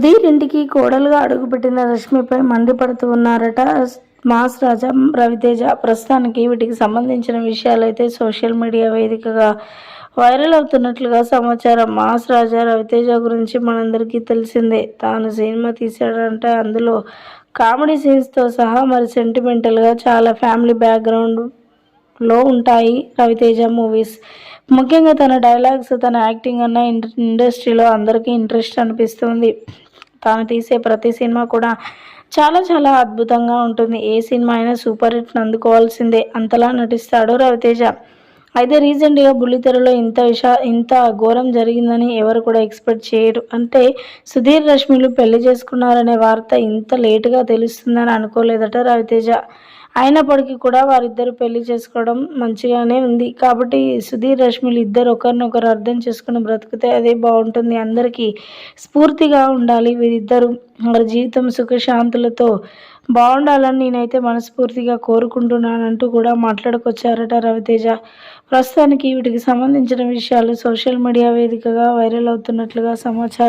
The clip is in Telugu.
సుధీర్ ఇంటికి కోడలుగా అడుగుపెట్టిన రష్మిపై మండిపడుతూ ఉన్నారట. మాస్ రాజా రవితేజ ప్రస్తుతానికి వీటికి సంబంధించిన విషయాలైతే సోషల్ మీడియా వేదికగా వైరల్ అవుతున్నట్లుగా సమాచారం. మాస్ రాజా రవితేజ గురించి మనందరికీ తెలిసిందే. తాను సినిమా తీశాడంటే. అందులో కామెడీ సీన్స్తో సహా మరి సెంటిమెంటల్గా చాలా ఫ్యామిలీ బ్యాక్గ్రౌండ్ లో ఉంటాయి రవితేజ మూవీస్. ముఖ్యంగా తన డైలాగ్స్ తన యాక్టింగ్ అన్న ఇండ- ఇండస్ట్రీలో అందరికీ ఇంట్రెస్ట్ అనిపిస్తుంది. తాను తీసే ప్రతి సినిమా కూడా చాలా చాలా అద్భుతంగా ఉంటుంది. ఏ సినిమా అయినా సూపర్ హిట్ అందుకోవాల్సిందే. అంతలా నటిస్తాడు రవితేజ. అయితే రీసెంట్గా బుల్లితెరలో ఇంత విష ఇంత ఘోరం జరిగిందని ఎవరు కూడా ఎక్స్పెక్ట్ చేయరు. అంటే సుధీర్ రష్మిలు పెళ్ళి చేసుకున్నారనే వార్త ఇంత లేటుగా తెలుస్తుందని అనుకోలేదట రవితేజ. అయినప్పటికీ కూడా వారిద్దరు పెళ్ళి చేసుకోవడం మంచిగానే ఉంది. కాబట్టి సుధీర్ రష్మిలు ఇద్దరు ఒకరినొకరు అర్థం చేసుకుని బ్రతికితే అదే బాగుంటుంది. అందరికీ స్ఫూర్తిగా ఉండాలి. వీరిద్దరు వారి జీవితం సుఖశాంతులతో బాగుండాలని నేనైతే మనస్ఫూర్తిగా కోరుకుంటున్నానంటూ కూడా మాట్లాడుకొచ్చారట రవితేజ. ప్రస్తుతానికి వీటికి సంబంధించిన విషయాలు సోషల్ మీడియా వేదికగా వైరల్ అవుతున్నట్లుగా సమాచారం